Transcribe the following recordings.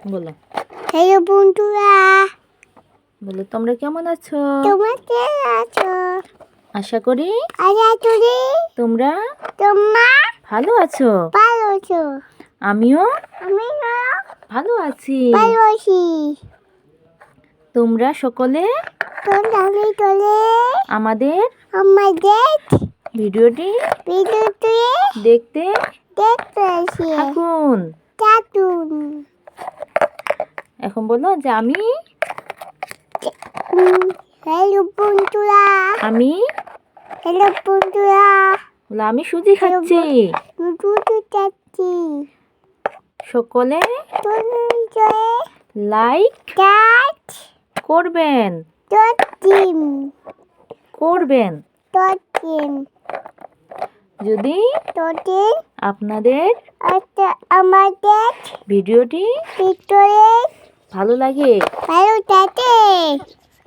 বলো। হ্যালো বন্ধুরা। বলো তোমরা কেমন আছো? তোমাকে আছো? আশা করি আরে তুমি তোমরা তোমা ভালো আছো। ভালো আছো। আমিও আমি না ভালো আছি। ভালো আছি। তোমরা সকলে তোমরা আমি আমাদের আমাদের ভিডিওটি ভিডিওতে দেখতে দেখতে আসি। থাকুন। চাটুন এখন বলো যে আমি হ্যালো বন্ধুরা। আমি হ্যালো বন্ধুরা। বলো আমি সুজি খাচ্ছি। দুধু চাচ্ছি সকলে লাইক করবেন। করবেন। যদি আপনাদের আচ্ছা আমাদের ভিডিওটি ভিতরে ভালো লাগে? ভালো থাকে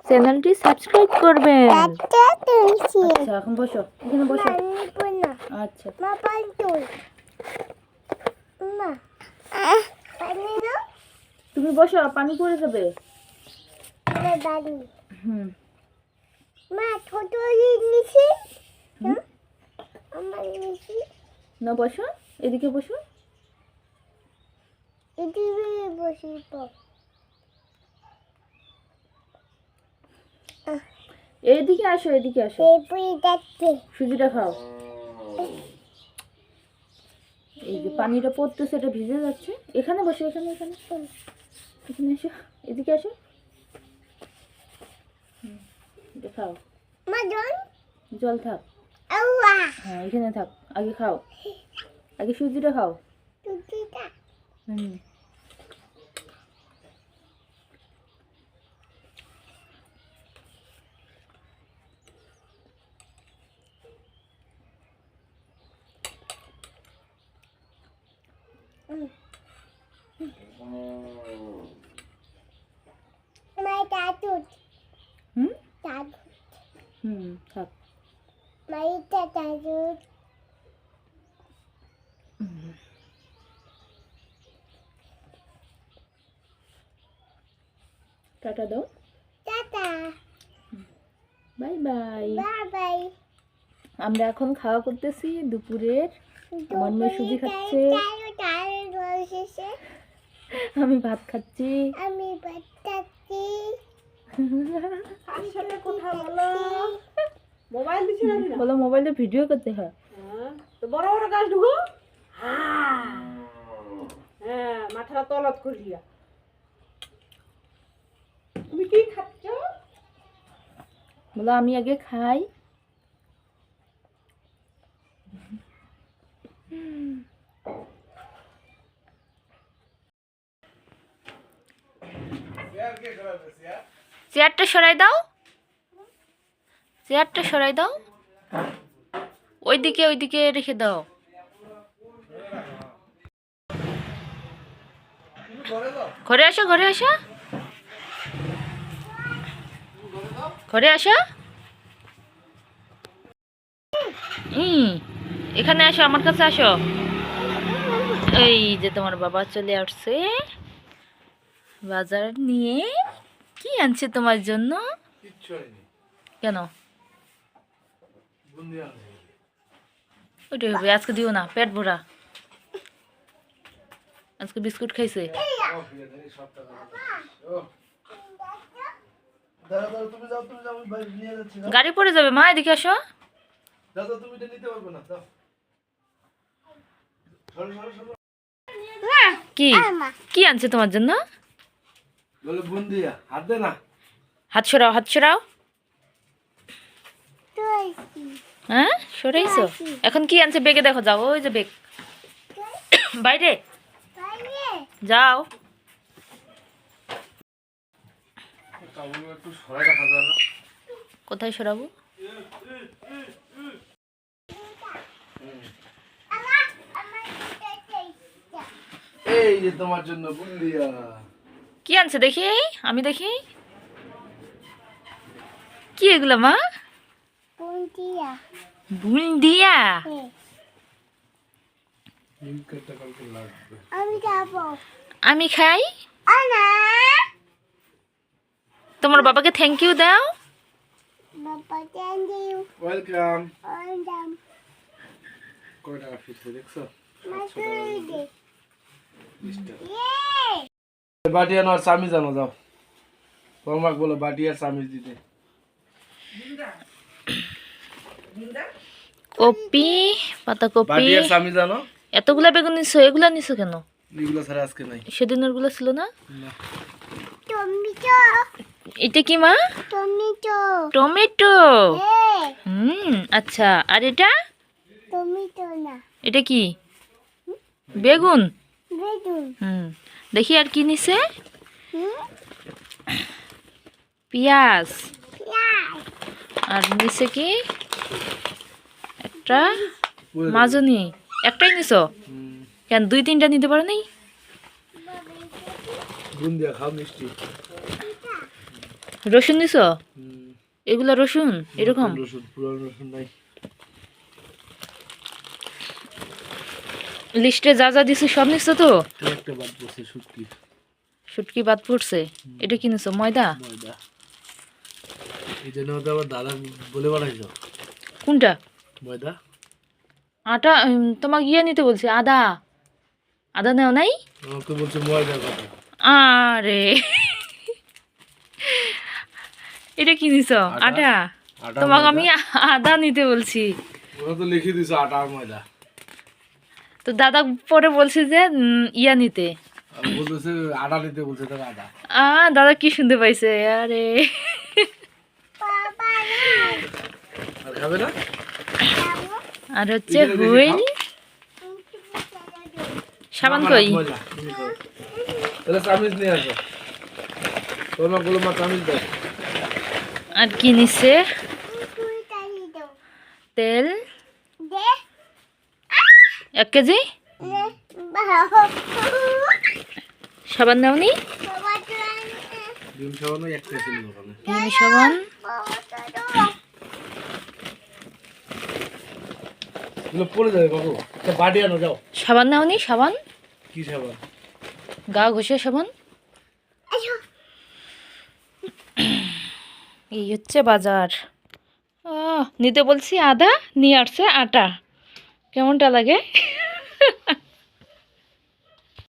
চ্যানেলটি সাবস্ক্রাইব করবেন। তুলছি। আচ্ছা এখন বসো। এখানে বসো। না। আচ্ছা। মা পানি তুল। মা পানি না তুমি বসো পানি পড়ে যাবে। আমার বাড়ি। হুম। মা ছোট নিছি আমার নিছি না বসো। এদিকে বসো। এদিকে বসি তো এইদিকে আসো এদিকে আসো। সুজিটা খাও। এই যে পানিটা পড়তেছে এটা ভিজে যাচ্ছে। এখানে বসে এখানে এখানে। এখানে এসো এদিকে আসো। এটা খাও। জল? থাক। হ্যাঁ এখানে থাক। আগে খাও। আগে সুজিটা খাও। তুটিটা হুম মা টাটুট। হুম? টাটুট। হুম থাক। মাইটা টাটুট। টাটা দাও। Tata. Bye bye. Bye bye আমরা এখন খাওয়া করতেছি দুপুরের। আমার মেয়ে সুজি খাচ্ছে। আমি ভাত খাচ্ছি। আমি কথা বলো। মোবাইল দিছি না? দিনা বলো মোবাইলে ভিডিও করতে হয়। তো বড় বড় গাছ ঢুকো। হ্যাঁ মাথাটা তলত করিয়া তুমি কি খাচ্ছ? বলো আমি আগে খাই। চেয়ারটা সরাই দাও। চেয়ারটা সরাই দাও। ওইদিকে ওইদিকে রেখে দাও। ঘরে আসো ঘরে আসো। ঘরে আসো। হুম, এখানে আসো, আমার কাছে আসো। এই যে তোমার বাবা চলে আসছে। বাজার নিয়ে। কি আনছে তোমার জন্য? কেন? ওইটাই হবে আজকে দিও না পেট ভরা। আজকে বিস্কুট খাইছে। দাদা দাদা তুমি যাও তুমি যাও আমি বাইরে নিয়ে যাচ্ছি না গাড়ি পড়ে যাবে মা এদিকে আসো। দাদা তুমি এটা নিতে পারবে না দাও সরো সরো সরো। কি? কি আনছে তোমার জন্য? বলে বুন্দিয়া হাত দে না। হাত সরাও হাত সরাও। হ্যাঁ সরাইছো? এখন কি আনছে? বেগে দেখো যাও ওই যে বেগ। বাইরে। যাও। কোথায় সরাবো? এই যে তোমার জন্য বুন্দিয়া কি আনছে? দেখি আমি দেখি। কি এগুলো মা? বুন্দিয়া। লাগবে আমি খাই? তোমার বাবাকে থ্যাংক ইউ দাও। ওয়েলকাম দেখছ? বাটি আনো আর চামিজ আনো যাও। তোমাকে বলো বাটি আর চামিজ দিতে কপি পাতাকপি। বাটি আর চামিজ আনো এতগুলা বেগুন নিছো এগুলা নিছো কেন? এগুলো ছাড়া আজকে নাই। সেদিনেরগুলো ছিল না? না। এটা কি মা? Tomato. টমেটো। Hey. হুম আচ্ছা। আর এটা? Tomato na. এটা কি? বেগুন? Bedun. হুম। দেখি আর কি নিছে? পেঁয়াজ। আর নিছে কি? একটা মাজনি। একটাই নিছো? কেন দুই তিনটা নিতে পারো মিষ্টি। রসুন নিছো? এগুলা রসুন? এরকম? রসুন রসুন নাই। লিস্টে যা যা দিছো সব নিছো তো? একটা বাদ বসে শুটকি শুটকি বাদ পড়ছে? এটা কি নিছো ময়দা? ময়দা। এই জন্য আবার দাদা বলে বেড়াইছো কোনটা? ময়দা। আটা তোমাকে ইয়ে নিতে বলছি আদা। আদা নেও নাই? আমাকে বলছে ময়দার কথা। আরে। এটা কি নিছ আটা? তোমাকে আমি আদা নিতে বলছি। ওরা তো লিখে দিছে আটা আর ময়দা। তো দাদা পরে বলছে যে ইয়া নিতে। আর আ দাদা কি শুনতে পাইছে? আরে। আর খাবে আর হচ্ছে হুইল। সাবান কই? হাত ময়লা, তুমি খাও। একটা বাটি আনো যাও। সাবান নেওনি সাবান? কি সাবান? গা ঘষে সাবান? এই হচ্ছে বাজার। নিতে বলছি আদা নিয়ে আসছে আটা। কেমনটা লাগে?